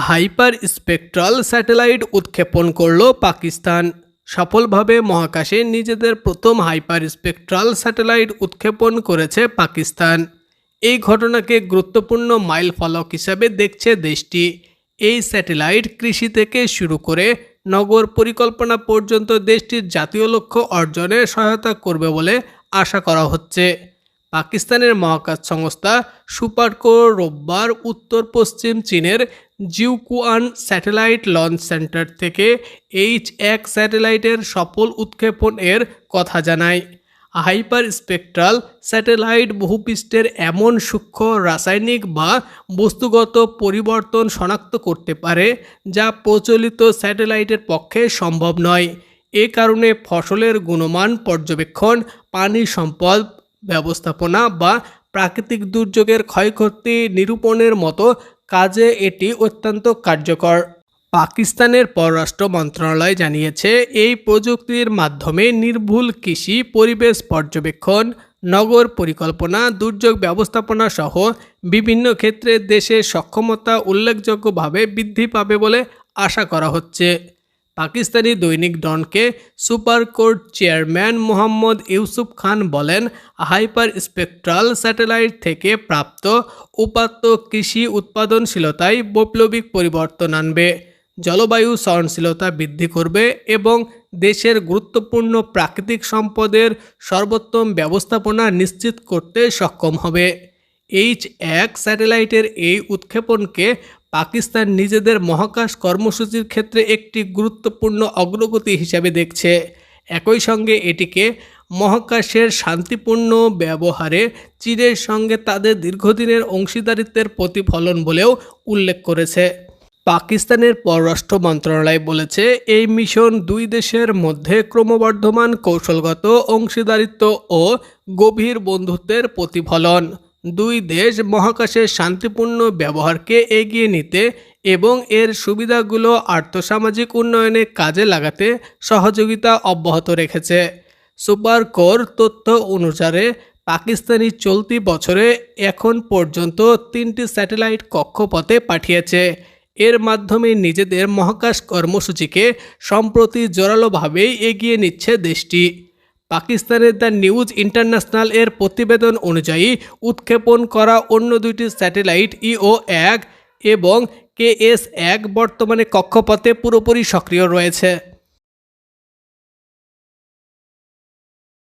Hyper spectral satellite উৎক্ষেপণ করল পাকিস্তান। সফলভাবে মহাকাশে নিজেদের প্রথম হাইপার স্পেকট্রাল স্যাটেলাইট উৎক্ষেপণ করেছে পাকিস্তান। এই ঘটনাকে গুরুত্বপূর্ণ মাইল ফলক হিসাবে দেখছে দেশটি। এই স্যাটেলাইট কৃষি থেকে শুরু করে নগর পরিকল্পনা পর্যন্ত দেশটির জাতীয় লক্ষ্য অর্জনে সহায়তা করবে বলে আশা করা হচ্ছে। পাকিস্তানের মহাকাশ সংস্থা সুপারকো রোববার উত্তর পশ্চিম চীনের জিউকুয়ান স্যাটেলাইট লঞ্চ সেন্টার থেকে এইচ এক স্যাটেলাইটের সফল উৎক্ষেপণ এর কথা জানায়। হাইপার স্পেকট্রাল স্যাটেলাইট বহুপৃষ্ঠের এমন সূক্ষ্ম রাসায়নিক বা বস্তুগত পরিবর্তন শনাক্ত করতে পারে, যা প্রচলিত স্যাটেলাইটের পক্ষে সম্ভব নয়। এ কারণে ফসলের গুণমান, পর্যবেক্ষণ, পানি সম্পদ ব্যবস্থাপনা বা প্রাকৃতিক দুর্যোগের ক্ষয়ক্ষতি নিরূপণের মতো কাজে এটি অত্যন্ত কার্যকর। পাকিস্তানের পররাষ্ট্র মন্ত্রণালয় জানিয়েছে, এই প্রযুক্তির মাধ্যমে নির্ভুল কৃষি, পরিবেশ পর্যবেক্ষণ, নগর পরিকল্পনা, দুর্যোগ ব্যবস্থাপনা সহ বিভিন্ন ক্ষেত্রে দেশের সক্ষমতা উল্লেখযোগ্যভাবে বৃদ্ধি পাবে বলে আশা করা হচ্ছে। পাকিস্তানি দৈনিক ডনকে super court chairman Mohammad Yusuf Khan বলেন, হাইপার স্পেকট্রাল স্যাটেলাইট থেকে প্রাপ্ত উপাত্ত কৃষি উৎপাদনশীলতায় বৈপ্লবিক পরিবর্তন আনবে। জলবায়ু সহনশীলতা বৃদ্ধি করবে এবং দেশের গুরুত্বপূর্ণ প্রাকৃতিক সম্পদের সর্বোত্তম ব্যবস্থাপনা নিশ্চিত করতে সক্ষম হবে। এইচ এক স্যাটেলাইটের এই উৎক্ষেপণকে পাকিস্তান নিজেদের মহাকাশ কর্মসূচির ক্ষেত্রে একটি গুরুত্বপূর্ণ অগ্রগতি হিসাবে দেখছে। একই সঙ্গে এটিকে মহাকাশের শান্তিপূর্ণ ব্যবহারে চীনের সঙ্গে তাদের দীর্ঘদিনের অংশীদারিত্বের প্রতিফলন বলেও উল্লেখ করেছে। পাকিস্তানের পররাষ্ট্র মন্ত্রণালয় বলেছে, এই মিশন দুই দেশের মধ্যে ক্রমবর্ধমান কৌশলগত অংশীদারিত্ব ও গভীর বন্ধুত্বের প্রতিফলন। দুই দেশ মহাকাশের শান্তিপূর্ণ ব্যবহারকে এগিয়ে নিতে এবং এর সুবিধাগুলো আর্থসামাজিক উন্নয়নে কাজে লাগাতে সহযোগিতা অব্যাহত রেখেছে। সুপার কোর তথ্য অনুসারে, পাকিস্তানি চলতি বছরে এখন পর্যন্ত তিনটি স্যাটেলাইট কক্ষপথে পাঠিয়েছে। এর মাধ্যমে নিজেদের মহাকাশ কর্মসূচিকে সম্প্রতি জোরালোভাবেই এগিয়ে নিচ্ছে দেশটি। পাকিস্তানের দ্য নিউজ ইন্টারন্যাশনাল এর প্রতিবেদন অনুযায়ী উৎক্ষেপণ করা অন্য দুইটি স্যাটেলাইট ইও এক এবং কেএস এক বর্তমানে কক্ষপথে পুরোপুরি সক্রিয় রয়েছে।